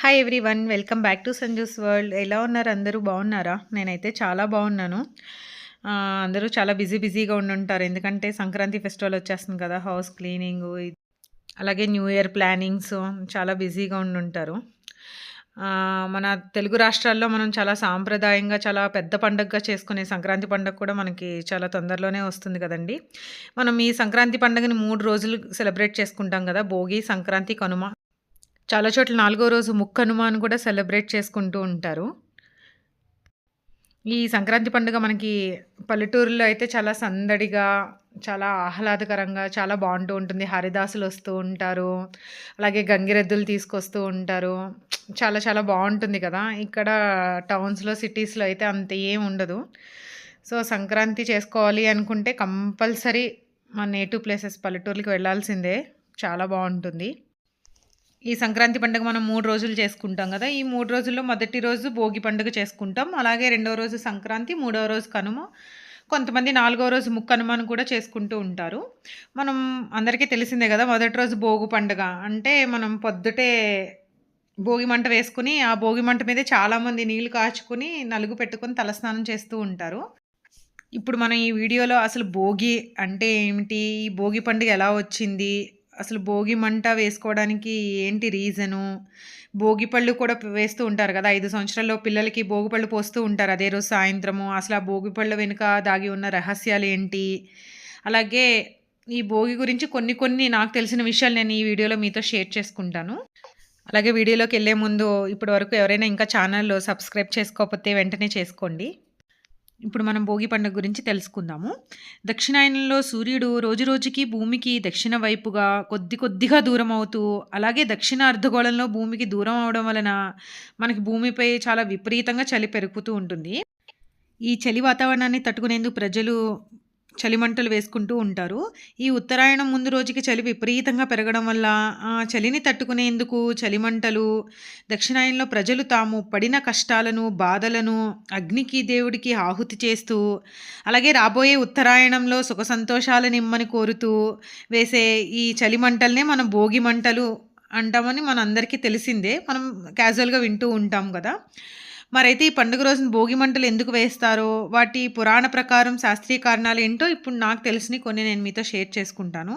Hi everyone welcome back to Sanju's world ఎలా ఉన్నారు అందరూ? బాగున్నారా? నేనైతే చాలా బాగున్నాను. అందరూ చాలా బిజీ బిజీగా ఉండుంటారు. ఎందుకంటే సంక్రాంతి ఫెస్టివల్ వచ్చేస్తుంది కదా హౌస్ క్లీనింగ్ అలాగే న్యూ ఇయర్ ప్లానింగ్స్ చాలా బిజీగా ఉండుంటారు. మన తెలుగు రాష్ట్రాల్లో మనం చాలా సాంప్రదాయంగా చాలా పెద్ద పండుగగా చేసుకునే సంక్రాంతి పండుగ కూడా మనకి చాలా తొందరలోనే వస్తుంది కదండి. మనం ఈ సంక్రాంతి పండుగని మూడు రోజులు సెలబ్రేట్ చేసుకుంటాం కదా భోగి సంక్రాంతి కనుమ. చాలా చోట్ల నాలుగో రోజు ముక్కనుమ అని కూడా సెలబ్రేట్ చేసుకుంటూ ఉంటారు. ఈ సంక్రాంతి పండుగ మనకి పల్లెటూరులో అయితే చాలా సందడిగా చాలా ఆహ్లాదకరంగా చాలా బాగుంటూ ఉంటుంది. హరిదాసులు వస్తూ ఉంటారు. అలాగే గంగిరెద్దులు తీసుకొస్తూ ఉంటారు. చాలా చాలా బాగుంటుంది కదా. ఇక్కడ టౌన్స్లో సిటీస్లో అయితే అంత ఏం ఉండదు. సో సంక్రాంతి చేసుకోవాలి అనుకుంటే కంపల్సరీ మన నేటివ్ ప్లేసెస్ పల్లెటూరుకి వెళ్ళాల్సిందే. చాలా బాగుంటుంది. ఈ సంక్రాంతి పండుగ మనం మూడు రోజులు చేసుకుంటాం కదా. ఈ మూడు రోజుల్లో మొదటి రోజు భోగి పండుగ చేసుకుంటాం. అలాగే రెండవ రోజు సంక్రాంతి మూడవ రోజు కనుమ కొంతమంది నాలుగో రోజు ముక్కనుమను కూడా చేసుకుంటూ ఉంటారు. మనం అందరికీ తెలిసిందే కదా మొదటి రోజు భోగి పండుగ. అంటే మనం పొద్దుటే భోగి మంట వేసుకుని ఆ భోగి మంట మీదే చాలామంది నీళ్ళు కాచుకుని నలుగు పెట్టుకొని తలస్నానం చేస్తూ ఉంటారు. ఇప్పుడు మనం ఈ వీడియోలో అసలు భోగి అంటే ఏమిటి? ఈ భోగి పండుగ ఎలా వచ్చింది? అసలు భోగి మంట వేసుకోవడానికి ఏంటి రీజను? భోగి పళ్ళు కూడా వేస్తూ ఉంటారు కదా ఐదు సంవత్సరాల్లో పిల్లలకి భోగి పళ్ళు పోస్తూ ఉంటారు అదే రోజు సాయంత్రము. అసలు ఆ భోగి పళ్ళ వెనుక దాగి ఉన్న రహస్యాలు ఏంటి? అలాగే ఈ భోగి గురించి కొన్ని కొన్ని నాకు తెలిసిన విషయాలు నేను ఈ వీడియోలో మీతో షేర్ చేసుకుంటాను. అలాగే వీడియోలోకి వెళ్ళే ముందు ఇప్పటి వరకు ఎవరైనా ఇంకా ఛానల్లో సబ్స్క్రైబ్ చేసుకోకపోతే వెంటనే చేసుకోండి. ఇప్పుడు మనం భోగి పండుగ గురించి తెలుసుకుందాము. దక్షిణాయనంలో సూర్యుడు రోజురోజుకి భూమికి దక్షిణ వైపుగా కొద్ది కొద్దిగా దూరం అవుతూ అలాగే దక్షిణ అర్ధగోళంలో భూమికి దూరం అవడం వలన మనకి భూమిపై చాలా విపరీతంగా చలి పెరుగుతూ ఉంటుంది. ఈ చలి వాతావరణాన్ని తట్టుకునేందుకు ప్రజలు చలిమంటలు వేసుకుంటూ ఉంటారు. ఈ ఉత్తరాయణం ముందు రోజుకి చలి విపరీతంగా పెరగడం వల్ల ఆ చలిని తట్టుకునేందుకు చలిమంటలు దక్షిణాయనంలో ప్రజలు తాము పడిన కష్టాలను బాధలను అగ్నికి దేవుడికి ఆహుతి చేస్తూ అలాగే రాబోయే ఉత్తరాయణంలో సుఖ సంతోషాలను నిమ్మని కోరుతూ వేసే ఈ చలిమంటలనే మనం భోగి మంటలు అంటామని మన అందరికీ తెలిసిందే. మనం క్యాజువల్గా వింటూ ఉంటాం కదా. మరైతే ఈ పండుగ రోజున భోగి మంటలు ఎందుకు వేస్తారో వాటి పురాణ ప్రకారం శాస్త్రీయ కారణాలు ఏంటో ఇప్పుడు నాకు తెలిసినవి కొన్ని నేను మీతో షేర్ చేసుకుంటాను.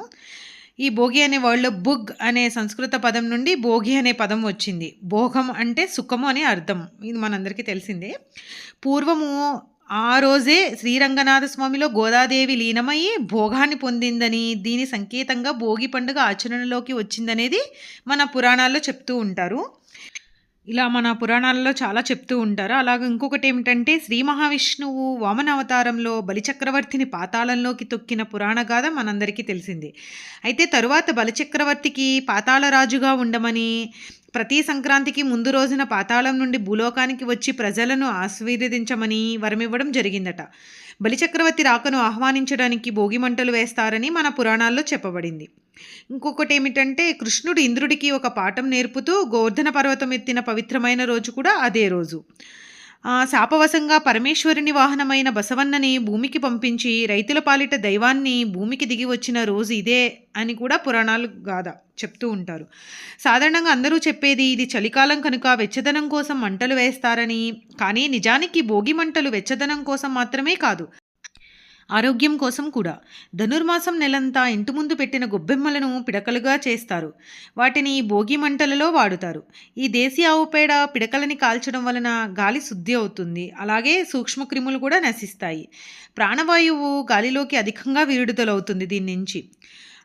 ఈ భోగి అనే వర్డ్లో బుగ్ అనే సంస్కృత పదం నుండి భోగి అనే పదం వచ్చింది. భోగం అంటే సుఖము అని అర్థం. ఇది మనందరికీ తెలిసిందే. పూర్వము ఆ రోజే శ్రీరంగనాథ స్వామిలో గోదాదేవి లీనమయ్యి భోగాన్ని పొందిందని దీని సంకేతంగా భోగి పండుగ ఆచరణలోకి వచ్చిందనేది మన పురాణాల్లో చెప్తూ ఉంటారు. ఇలా మన పురాణాలలో చాలా చెప్తూ ఉంటారు. అలాగే ఇంకొకటి ఏమిటంటే శ్రీ మహావిష్ణువు వామన అవతారంలో బలిచక్రవర్తిని పాతాళంలోకి తొక్కిన పురాణ గాథ మనందరికీ తెలిసింది. అయితే తరువాత బలిచక్రవర్తికి పాతాళ రాజుగా ఉండమని ప్రతి సంక్రాంతికి ముందు రోజున పాతాళం నుండి భూలోకానికి వచ్చి ప్రజలను ఆశీర్వదించమని వరమివ్వడం జరిగిందట. బలిచక్రవర్తి రాకను ఆహ్వానించడానికి భోగి మంటలు వేస్తారని మన పురాణాల్లో చెప్పబడింది. ఇంకొకటి ఏమిటంటే కృష్ణుడు ఇంద్రుడికి ఒక పాఠం నేర్పుతూ గోవర్ధన పర్వతం ఎత్తిన పవిత్రమైన రోజు కూడా అదే రోజు. శాపవశంగా పరమేశ్వరుని వాహనమైన బసవన్నని భూమికి పంపించి రైతుల పాలిట దైవాన్ని భూమికి దిగి వచ్చిన రోజు ఇదే అని కూడా పురాణాలు గాథ చెప్తూ ఉంటారు. సాధారణంగా అందరూ చెప్పేది ఇది చలికాలం కనుక వెచ్చదనం కోసం మంటలు వేస్తారని కానీ నిజానికి భోగి మంటలు వెచ్చదనం కోసం మాత్రమే కాదు. ఆరోగ్యం కోసం కూడా. ధనుర్మాసం నెలంతా ఇంటి ముందు పెట్టిన గొబ్బెమ్మలను పిడకలుగా చేస్తారు. వాటిని భోగి మంటలలో వాడుతారు. ఈ దేశీ ఆవు పేడ పిడకలని కాల్చడం వలన గాలి శుద్ధి అవుతుంది. అలాగే సూక్ష్మక్రిములు కూడా నశిస్తాయి. ప్రాణవాయువు గాలిలోకి అధికంగా విరుడుదలవుతుంది దీని నుంచి.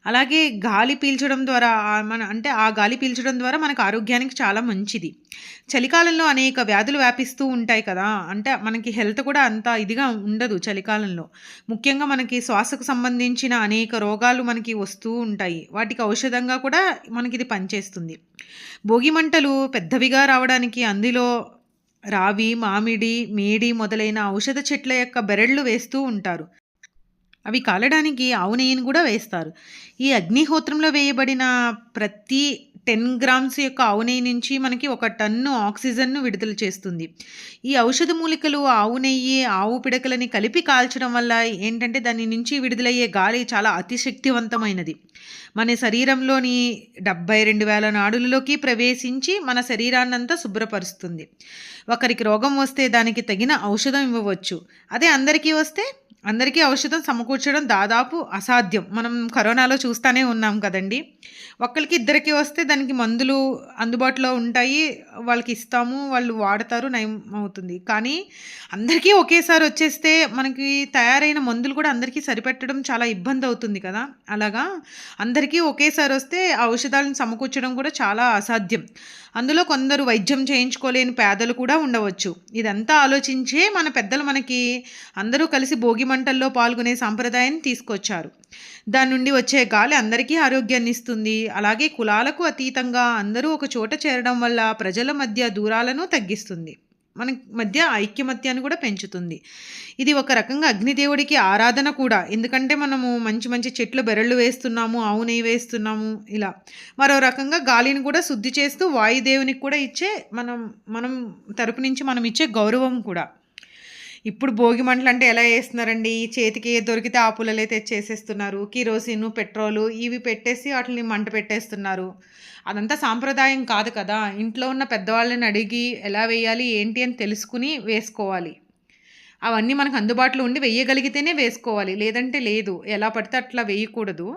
అలాగే గాలి పీల్చడం ద్వారా మన అంటే ఆ గాలి పీల్చడం ద్వారా మనకు ఆరోగ్యానికి చాలా మంచిది. చలికాలంలో అనేక వ్యాధులు వ్యాపిస్తూ ఉంటాయి కదా అంటే మనకి హెల్త్ కూడా అంత ఇదిగా ఉండదు చలికాలంలో. ముఖ్యంగా మనకి శ్వాసకు సంబంధించిన అనేక రోగాలు మనకి వస్తూ ఉంటాయి. వాటికి ఔషధంగా కూడా మనకి ఇది పనిచేస్తుంది. భోగి మంటలు పెద్దవిగా రావడానికి అందులో రావి మామిడి మేడి మొదలైన ఔషధ చెట్ల యొక్క బెరళ్ళు వేస్తూ ఉంటారు. అవి కాలడానికి ఆవు నెయ్యిని కూడా వేస్తారు. ఈ అగ్నిహోత్రంలో వేయబడిన ప్రతి 10 గ్రామ్స్ యొక్క ఆవు నెయ్యి నుంచి మనకి ఒక టన్ను ఆక్సిజన్‌ను విడుదల చేస్తుంది. ఈ ఔషధ మూలికలు ఆవు నెయ్యి, ఆవు పిడకలని కలిపి కాల్చడం వల్ల ఏంటంటే దాని నుంచి విడుదలయ్యే గాలి చాలా అతి శక్తివంతమైనది. మన శరీరంలోని 72,000 నాడులలోకి ప్రవేశించి మన శరీరాన్నంతా శుభ్రపరుస్తుంది. ఒకరికి రోగం వస్తే దానికి తగిన ఔషధం ఇవ్వవచ్చు. అదే అందరికీ వస్తే అందరికీ ఔషధం సమకూర్చడం దాదాపు అసాధ్యం. మనం కరోనాలో చూస్తానే ఉన్నాం కదండీ! ఒకరికి ఇద్దరికి వస్తే దాని దానికి మందులు అందుబాటులో ఉంటాయి. వాళ్ళకి ఇస్తాము. వాళ్ళు వాడతారు. నయం అవుతుంది. కానీ అందరికీ ఒకేసారి వచ్చేస్తే మనకి తయారైన మందులు కూడా అందరికీ సరిపెట్టడం చాలా ఇబ్బంది అవుతుంది కదా! అలాగా అందరికీ ఒకేసారి వస్తే ఆ ఔషధాలను సమకూర్చడం కూడా చాలా అసాధ్యం. అందులో కొందరు వైద్యం చేయించుకోలేని పేదలు కూడా ఉండవచ్చు. ఇదంతా ఆలోచించే మన పెద్దలు మనకి అందరూ కలిసి భోగి మంటల్లో పాల్గొనే సాంప్రదాయాన్ని తీసుకొచ్చారు. దాని నుండి వచ్చే గాలి అందరికీ ఆరోగ్యాన్ని ఇస్తుంది అలాగే కులాలకు అతీతంగా అందరూ ఒక చోట చేరడం వల్ల ప్రజల మధ్య దూరాలను తగ్గిస్తుంది. మన మధ్య ఐక్యమత్యాన్ని కూడా పెంచుతుంది. ఇది ఒక రకంగా అగ్నిదేవుడికి ఆరాధన కూడా. ఎందుకంటే మనము మంచి మంచి చెట్లు బెరళ్ళు వేస్తున్నాము. ఆవు నెయ్యి వేస్తున్నాము ఇలా. మరో రకంగా గాలిని కూడా శుద్ధి చేస్తూ వాయుదేవునికి కూడా ఇచ్చే మనం మనం తరపు నుంచి మనం ఇచ్చే గౌరవం కూడా. ఇప్పుడు భోగి మంటలు అంటే ఎలా వేస్తున్నారండి చేతికి దొరికితే ఆ పుల్లలే తెచ్చేసేస్తున్నారు. కిరోసిను, పెట్రోలు ఇవి పెట్టేసి వాటిని మంట పెట్టేస్తున్నారు. అదంతా సాంప్రదాయం కాదు కదా! ఇంట్లో ఉన్న పెద్దవాళ్ళని అడిగి ఎలా వేయాలి, ఏంటి అని తెలుసుకుని వేసుకోవాలి. అవన్నీ మనకు అందుబాటులో ఉండి వేయగలిగితేనే వేసుకోవాలి. లేదంటే లేదు. ఎలా పడితే అట్లా వేయకూడదు.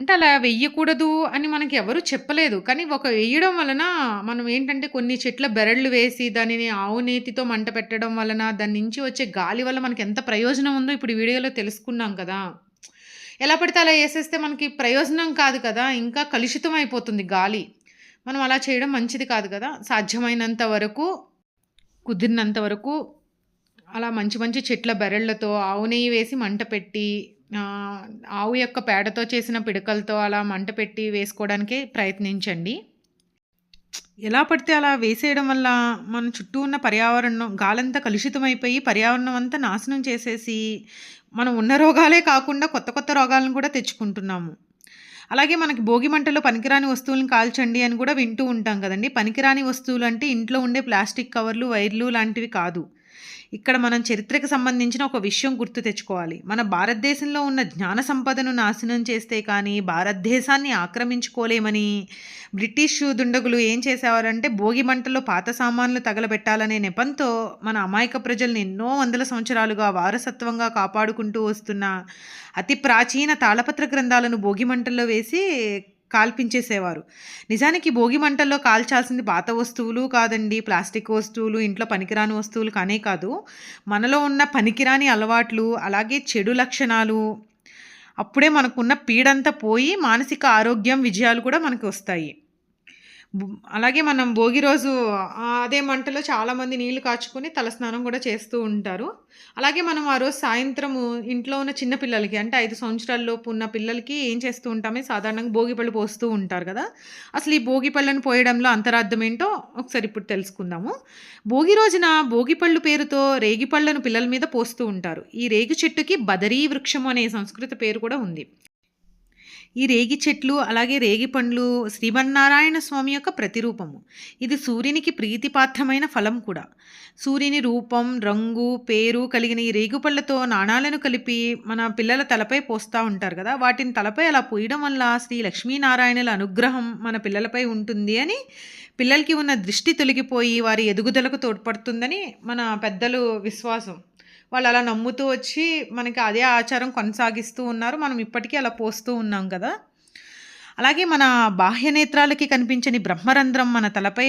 అంటే అలా వెయ్యకూడదు అని మనకి ఎవరు చెప్పలేదు. కానీ ఒక వేయడం వలన మనం ఏంటంటే కొన్ని చెట్ల బెరళ్ళు వేసి దానిని ఆవు నేతితో మంట పెట్టడం వలన దాని నుంచి వచ్చే గాలి వల్ల మనకి ఎంత ప్రయోజనం ఉందో ఇప్పుడు వీడియోలో తెలుసుకున్నాం కదా! ఎలా పడితే అలా వేసేస్తే మనకి ప్రయోజనం కాదు కదా! ఇంకా కలుషితం అయిపోతుంది గాలి. మనం అలా చేయడం మంచిది కాదు కదా! సాధ్యమైనంత వరకు కుదిరినంత వరకు అలా మంచి మంచి చెట్ల బెరళ్ళతో ఆవు నెయ్యి వేసి మంట పెట్టి ఆవు యొక్క పేడతో చేసిన పిడకలతో అలా మంట పెట్టి వేసుకోవడానికే ప్రయత్నించండి. ఎలా పడితే అలా వేసేయడం వల్ల మన చుట్టూ ఉన్న పర్యావరణం గాలంతా కలుషితమైపోయి పర్యావరణం అంతా నాశనం చేసేసి మనం ఉన్న రోగాలే కాకుండా కొత్త కొత్త రోగాలను కూడా తెచ్చుకుంటున్నాము. అలాగే మనకి భోగి మంటలో పనికిరాని వస్తువులను కాల్చండి అని కూడా వింటూ ఉంటాం కదండీ! పనికిరాని వస్తువులు అంటే ఇంట్లో ఉండే ప్లాస్టిక్ కవర్లు, వైర్లు లాంటివి కాదు. ఇక్కడ మనం చరిత్రకు సంబంధించిన ఒక విషయం గుర్తు తెచ్చుకోవాలి. మన భారతదేశంలో ఉన్న జ్ఞాన సంపదను నాశనం చేస్తే కానీ భారతదేశాన్ని ఆక్రమించుకోలేమని బ్రిటిష్ దుండగులు ఏం చేసేవారంటే భోగి మంటల్లో పాత సామాన్లు తగలబెట్టాలనే నెపంతో మన అమాయక ప్రజల్ని ఎన్నో వందల సంవత్సరాలుగా వారసత్వంగా కాపాడుకుంటూ వస్తున్న అతి ప్రాచీన తాళపత్ర గ్రంథాలను భోగి మంటల్లో వేసి కాల్పించేసేవారు. నిజానికి భోగి మంటల్లో కాల్చాల్సింది పాత వస్తువులు కాదండి. ప్లాస్టిక్ వస్తువులు, ఇంట్లో పనికిరాని వస్తువులు కానే కాదు. మనలో ఉన్న పనికిరాని అలవాట్లు, అలాగే చెడు లక్షణాలు అప్పుడే మనకున్న పీడంతా పోయి మానసిక ఆరోగ్యం, విజయాలు కూడా మనకి వస్తాయి. అలాగే మనం భోగి రోజు అదే మంటలో చాలామంది నీళ్ళు కాచుకొని తలస్నానం కూడా చేస్తూ ఉంటారు. అలాగే మనం ఆ రోజు సాయంత్రము ఇంట్లో ఉన్న చిన్న పిల్లలకి అంటే ఐదు సంవత్సరాలలోపు ఉన్న పిల్లలకి ఏం చేస్తూ ఉంటామే సాధారణంగా భోగి పళ్ళు పోస్తూ ఉంటారు కదా! అసలు ఈ భోగి పళ్ళను పోయడంలో అంతరార్థం ఏంటో ఒకసారి ఇప్పుడు తెలుసుకుందాము. భోగి రోజున భోగి పళ్ళు పేరుతో రేగి పళ్ళను పిల్లల మీద పోస్తూ ఉంటారు. ఈ రేగి చెట్టుకి బదరీ వృక్షం అనే సంస్కృత పేరు కూడా ఉంది. ఈ రేగి చెట్లు అలాగే రేగి పండ్లు శ్రీమన్నారాయణ స్వామి యొక్క ప్రతిరూపము. ఇది సూర్యునికి ప్రీతిపాత్రమైన ఫలం కూడా. సూర్యుని రూపం, రంగు, పేరు కలిగిన ఈ రేగుపళ్ళతో నాణాలను కలిపి మన పిల్లల తలపై పోస్తూ ఉంటారు కదా! వాటిని తలపై అలా పోయడం వల్ల శ్రీ లక్ష్మీనారాయణుల అనుగ్రహం మన పిల్లలపై ఉంటుంది అని పిల్లలకి ఉన్న దృష్టి తొలగిపోయి వారి ఎదుగుదలకు తోడ్పడుతుందని మన పెద్దలు విశ్వాసం. వాళ్ళు అలా నమ్ముతూ వచ్చి మనకి అదే ఆచారం కొనసాగిస్తూ ఉన్నారు. మనం ఇప్పటికీ అలా పోస్తూ ఉన్నాం కదా! అలాగే మన బాహ్యనేత్రాలకి కనిపించని బ్రహ్మరంధ్రం మన తలపై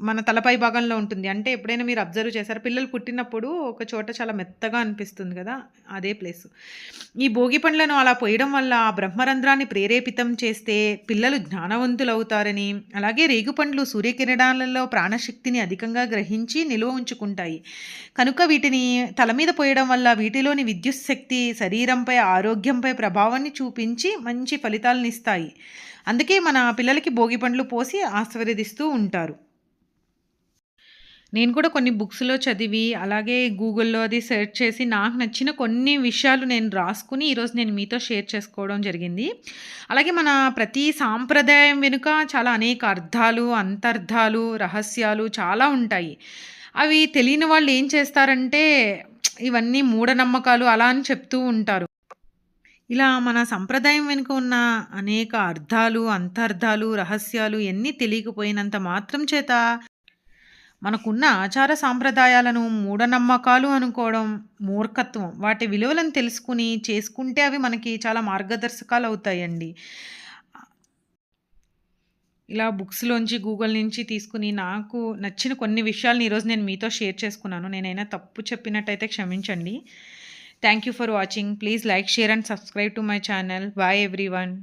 మన తలపై భాగంలో ఉంటుంది. అంటే ఎప్పుడైనా మీరు అబ్జర్వ్ చేశారు పిల్లలు పుట్టినప్పుడు ఒక చోట చాలా మెత్తగా అనిపిస్తుంది కదా! అదే ప్లేస్ ఈ భోగి పండ్లను అలా పోయడం వల్ల ఆ బ్రహ్మరంధ్రాన్ని ప్రేరేపితం చేస్తే పిల్లలు జ్ఞానవంతులు అవుతారని అలాగే రేగుపండ్లు సూర్యకిరణాలలో ప్రాణశక్తిని అధికంగా గ్రహించి నిలువ ఉంచుకుంటాయి. కనుక వీటిని తల మీద పోయడం వల్ల వీటిలోని విద్యుత్ శక్తి శరీరంపై, ఆరోగ్యంపై ప్రభావాన్ని చూపించి మంచి ఫలితాలను ఇస్తాయి అందుకే మన పిల్లలకి భోగి పండ్లు పోసి ఆశీర్వదిస్తూ ఉంటారు. నేను కూడా కొన్ని బుక్స్‌లో చదివి, అలాగే గూగుల్‌లో అది సెర్చ్ చేసి, నాకు నచ్చిన కొన్ని విషయాలు నేను రాసుకుని ఈరోజు నేను మీతో షేర్ చేసుకోవడం జరిగింది. అలాగే మన ప్రతి సాంప్రదాయం వెనుక చాలా అనేక అర్థాలు, అంతర్థాలు, రహస్యాలు చాలా ఉంటాయి. అవి తెలియని వాళ్ళు ఏం చేస్తారంటే, ఇవన్నీ మూఢనమ్మకాలు అలా అని చెప్తూ ఉంటారు. ఇలా మన సంప్రదాయం వెనుక ఉన్న అనేక అర్థాలు, అంతర్థాలు, రహస్యాలు ఎన్ని తెలియకపోయినంత మాత్రం చేత మనకున్న ఆచార సాంప్రదాయాలను మూఢనమ్మకాలు అనుకోవడం మూర్ఖత్వం. వాటి విలువలను తెలుసుకుని చేసుకుంటే అవి మనకి చాలా మార్గదర్శకాలు అవుతాయండి ఇలా బుక్స్‌లోంచి, గూగుల్ నుంచి తీసుకుని నాకు నచ్చిన కొన్ని విషయాలను ఈరోజు నేను మీతో షేర్ చేసుకున్నాను. నేనైనా తప్పు చెప్పినట్టయితే క్షమించండి. Thank you for watching. Please like, share and subscribe to my channel. Bye everyone.